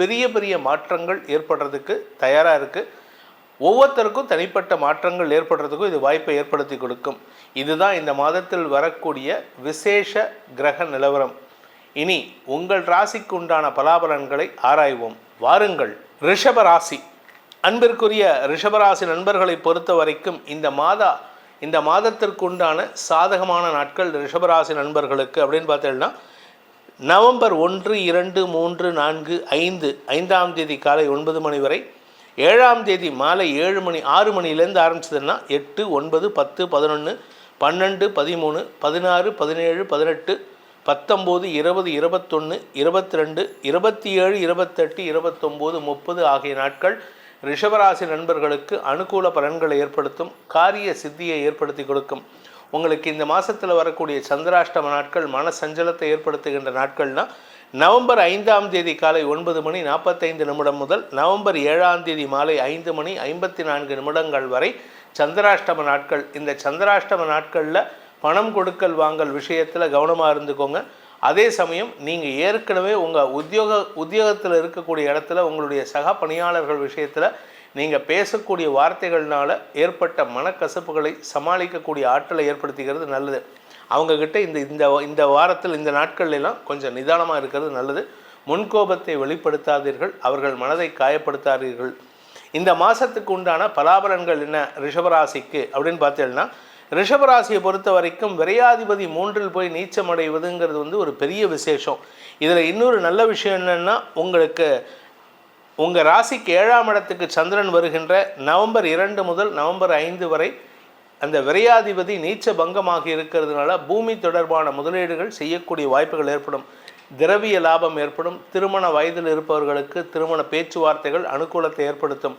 பெரிய பெரிய மாற்றங்கள் ஏற்படுறதுக்கு தயாராக இருக்குது ஒவ்வொருத்தருக்கும் தனிப்பட்ட மாற்றங்கள் ஏற்படுறதுக்கும் இது வாய்ப்பை ஏற்படுத்தி கொடுக்கும். இதுதான் இந்த மாதத்தில் வரக்கூடிய விசேஷ கிரக நிலவரம். இனி உங்கள் ராசிக்கு உண்டான பலாபலன்களை ஆராய்வோம். வாருங்கள். ரிஷப ராசி. அன்பிற்குரிய ரிஷபராசி நண்பர்களை பொறுத்த வரைக்கும் இந்த மாதா இந்த மாதத்திற்கு உண்டான சாதகமான நாட்கள் ரிஷபராசி நண்பர்களுக்கு அப்படின்னு பார்த்தீங்கன்னா நவம்பர் ஒன்று இரண்டு மூன்று நான்கு ஐந்து ஐந்தாம் தேதி காலை ஒன்பது மணி வரை ஏழாம் தேதி மாலை ஏழு மணி ஆறு மணிலேருந்து ஆரம்பிச்சதுன்னா எட்டு ஒன்பது பத்து பதினொன்று பன்னெண்டு பதிமூணு பதினாறு பதினேழு பதினெட்டு பத்தொம்போது இருபது இருபத்தொன்று இருபத்தி ரெண்டு இருபத்தி ஏழு இருபத்தெட்டு இருபத்தொம்போது முப்பது ஆகிய நாட்கள் ரிஷபராசி நண்பர்களுக்கு அனுகூல பலன்களை ஏற்படுத்தும் காரிய சித்தியை ஏற்படுத்தி கொடுக்கும். உங்களுக்கு இந்த மாதத்தில் வரக்கூடிய சந்திராஷ்டம நாட்கள் மன சஞ்சலத்தை ஏற்படுத்துகின்ற நாட்கள்னால் நவம்பர் ஐந்தாம் தேதி காலை ஒன்பது மணி நாற்பத்தைந்து நிமிடம் முதல் நவம்பர் ஏழாம் தேதி மாலை ஐந்து மணி ஐம்பத்தி நான்கு நிமிடங்கள் வரை சந்திராஷ்டம நாட்கள். இந்த சந்திராஷ்டம நாட்களில் பணம் கொடுக்கல் வாங்கல் விஷயத்தில் கவனமாக இருந்துக்கோங்க. அதே சமயம் நீங்கள் ஏற்கனவே உங்கள் உத்தியோக உத்தியோகத்தில் இருக்கக்கூடிய இடத்துல உங்களுடைய சக பணியாளர்கள் விஷயத்தில் நீங்கள் பேசக்கூடிய வார்த்தைகள்னால ஏற்பட்ட மனக்கசப்புகளை சமாளிக்கக்கூடிய ஆற்றலை ஏற்படுத்திக்கிறது நல்லது. அவங்கக்கிட்ட இந்த இந்த இந்த வாரத்தில் இந்த நாட்கள்லாம் கொஞ்சம் நிதானமாக இருக்கிறது நல்லது. முன்கோபத்தை வெளிப்படுத்தாதீர்கள். அவர்கள் மனதை காயப்படுத்தாதீர்கள். இந்த மாதத்துக்கு உண்டான பலாபலன்கள் என்ன? ரிஷபராசிக்கு அப்படின்னு பார்த்தீங்கன்னா ரிஷபராசியை பொறுத்த வரைக்கும் விரையாதிபதி மூன்றில் போய் நீச்சம் அடைவதுங்கிறது வந்து ஒரு பெரிய விசேஷம். இதில் இன்னொரு நல்ல விஷயம் என்னென்னா உங்களுக்கு உங்கள் ராசிக்கு ஏழாம் இடத்துக்கு சந்திரன் வருகின்ற நவம்பர் இரண்டு முதல் நவம்பர் ஐந்து வரை அந்த விரையாதிபதி நீச்ச பங்கமாக இருக்கிறதுனால பூமி தொடர்பான முதலீடுகள் செய்யக்கூடிய வாய்ப்புகள் ஏற்படும். திரவிய லாபம் ஏற்படும். திருமண வயதில் இருப்பவர்களுக்கு திருமண பேச்சுவார்த்தைகள் அனுகூலத்தை ஏற்படுத்தும்.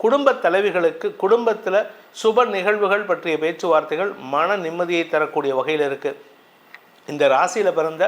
குடும்ப தலைவிகளுக்கு குடும்பத்தில் சுப நிகழ்வுகள் பற்றிய பேச்சுவார்த்தைகள் மன நிம்மதியை தரக்கூடிய வகையில் இருக்குது இந்த ராசியில் பிறந்த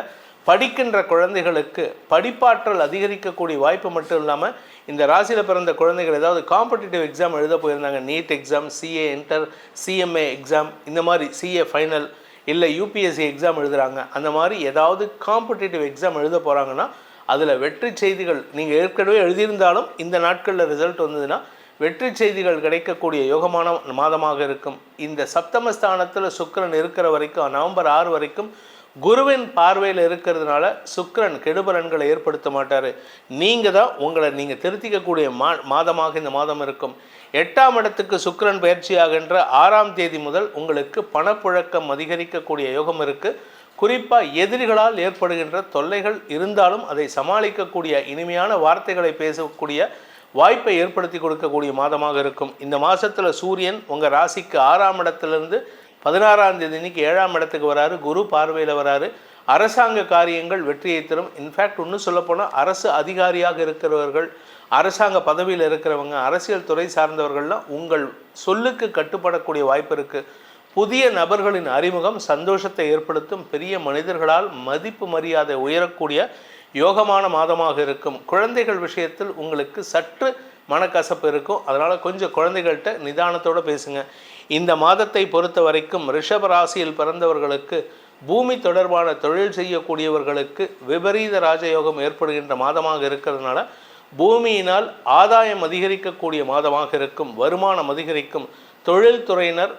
படிக்கின்ற குழந்தைகளுக்கு படிப்பாற்றல் அதிகரிக்கக்கூடிய வாய்ப்பு மட்டும் இல்லாமல் இந்த ராசியில் பிறந்த குழந்தைகள் ஏதாவது காம்படிட்டிவ் எக்ஸாம் எழுத போயிருந்தாங்க NEET exam CA inter CMA exam இந்த மாதிரி சிஏ ஃபைனல் இல்லை யூபிஎஸ்சி எக்ஸாம் எழுதுகிறாங்க அந்த மாதிரி ஏதாவது காம்படிட்டிவ் எக்ஸாம் எழுத போகிறாங்கன்னா அதில் வெற்றி செய்திகள் நீங்கள் ஏற்கனவே எழுதியிருந்தாலும் இந்த நாட்களில் ரிசல்ட் வந்ததுன்னா வெற்றி செய்திகள் கிடைக்கக்கூடிய யோகமான மாதமாக இருக்கும். இந்த சப்தமஸ்தானத்தில் சுக்கிரன் இருக்கிற வரைக்கும் நவம்பர் ஆறு வரைக்கும் குருவின் பார்வையில் இருக்கிறதுனால சுக்கரன் கெடுபலன்களை ஏற்படுத்த மாட்டார். நீங்கள் தான் உங்களை நீங்கள் திருத்திக்கக்கூடிய மா மாதமாக இந்த மாதம் இருக்கும். எட்டாம் இடத்துக்கு சுக்கிரன் பயிற்சியாகின்ற ஆறாம் தேதி முதல் உங்களுக்கு பணப்புழக்கம் அதிகரிக்கக்கூடிய யோகம் இருக்குது குறிப்பாக எதிரிகளால் ஏற்படுகின்ற தொல்லைகள் இருந்தாலும் அதை சமாளிக்கக்கூடிய இனிமையான வார்த்தைகளை பேசக்கூடிய வாய்ப்பை ஏற்படுத்தி கொடுக்கக்கூடிய மாதமாக இருக்கும். இந்த மாதத்தில் சூரியன் உங்கள் ராசிக்கு ஆறாம் இடத்துலேருந்து பதினாறாம் தேதி இன்னைக்கு ஏழாம் இடத்துக்கு வராரு குரு பார்வையில் வராரு. அரசாங்க காரியங்கள் வெற்றியை தரும். இன்ஃபேக்ட் இன்னும் சொல்லப்போனால் அரசு அதிகாரியாக இருக்கிறவர்கள் அரசாங்க பதவியில் இருக்கிறவங்க அரசியல் துறை சார்ந்தவர்கள்லாம் உங்கள் சொல்லுக்கு கட்டுப்படக்கூடிய வாய்ப்பு இருக்குது புதிய நபர்களின் அறிமுகம் சந்தோஷத்தை ஏற்படுத்தும். பெரிய மனிதர்களால் மதிப்பு மரியாதை உயரக்கூடிய யோகமான மாதமாக இருக்கும். குழந்தைகள் விஷயத்தில் உங்களுக்கு சற்று மனக்கசப்பு இருக்கும். அதனால் கொஞ்சம் குழந்தைகள்கிட்ட நிதானத்தோடு பேசுங்க. இந்த மாதத்தை பொறுத்த வரைக்கும் ரிஷப ராசியில் பிறந்தவர்களுக்கு பூமி தொடர்பான தொழில் செய்யக்கூடியவர்களுக்கு விபரீத ராஜயோகம் ஏற்படுகின்ற மாதமாக இருக்கிறதுனால பூமியினால் ஆதாயம் அதிகரிக்கக்கூடிய மாதமாக இருக்கும். வருமானம் அதிகரிக்கும். தொழில்துறையினர்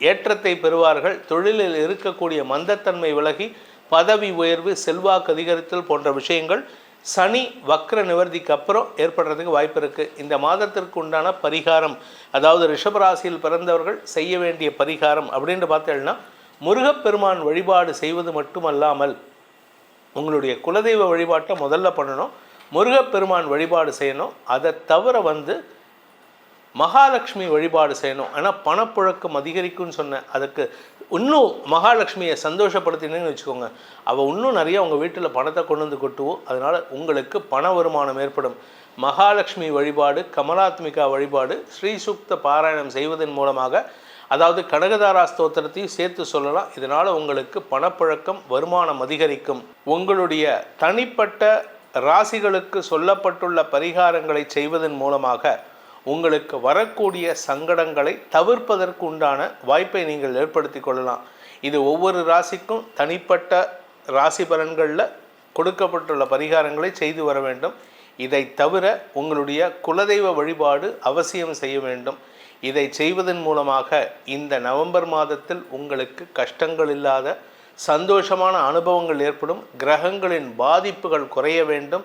ஏற்றத்தை பெறுவார்கள். தொழிலில் இருக்கக்கூடிய மந்தத்தன்மை விலகி பதவி உயர்வு செல்வாக்கு அதிகரித்தல் போன்ற விஷயங்கள் சனி வக்ர நிவர்த்திக்கு அப்புறம் ஏற்படுறதுக்கு வாய்ப்பு இருக்குது இந்த மாதத்திற்கு உண்டான பரிகாரம் அதாவது ரிஷபராசியில் பிறந்தவர்கள் செய்ய வேண்டிய பரிகாரம் அப்படின்ட்டு பார்த்தீங்கன்னா முருகப்பெருமான் வழிபாடு செய்வது மட்டுமல்லாமல் உங்களுடைய குலதெய்வ வழிபாட்டை முதல்ல பண்ணணும் முருகப்பெருமான் வழிபாடு செய்யணும். அதை தவிர வந்து மகாலட்சுமி வழிபாடு செய்யணும். ஆனால் பணப்புழக்கம் அதிகரிக்கும்னு சொன்னேன் அதுக்கு இன்னும் மகாலட்சுமியை சந்தோஷப்படுத்தினேன்னு வச்சுக்கோங்க. அவள் இன்னும் நிறைய உங்கள் வீட்டில் பணத்தை கொண்டு வந்து கொட்டுவோம் அதனால் உங்களுக்கு பண வருமானம் ஏற்படும். மகாலட்சுமி வழிபாடு கமலாத்மிகா வழிபாடு ஸ்ரீசுக்த பாராயணம் செய்வதன் மூலமாக அதாவது கனகதாரா ஸ்தோத்திரத்தையும் சேர்த்து சொல்லலாம். இதனால் உங்களுக்கு பணப்புழக்கம் வருமானம் அதிகரிக்கும். உங்களுடைய தனிப்பட்ட ராசிகளுக்கு சொல்லப்பட்டுள்ள பரிகாரங்களை செய்வதன் மூலமாக உங்களுக்கு வரக்கூடிய சங்கடங்களை தவிர்ப்பதற்கு உண்டான வாய்ப்பை நீங்கள் ஏற்படுத்தி கொள்ளலாம். இது ஒவ்வொரு ராசிக்கும் தனிப்பட்ட ராசி பலன்களில் கொடுக்கப்பட்டுள்ள பரிகாரங்களை செய்து வர வேண்டும். இதை தவிர உங்களுடைய குலதெய்வ வழிபாடு அவசியம் செய்ய வேண்டும். இதை செய்வதன் மூலமாக இந்த நவம்பர் மாதத்தில் உங்களுக்கு கஷ்டங்கள் இல்லாத சந்தோஷமான அனுபவங்கள் ஏற்படும் கிரகங்களின் பாதிப்புகள் குறைய வேண்டும்.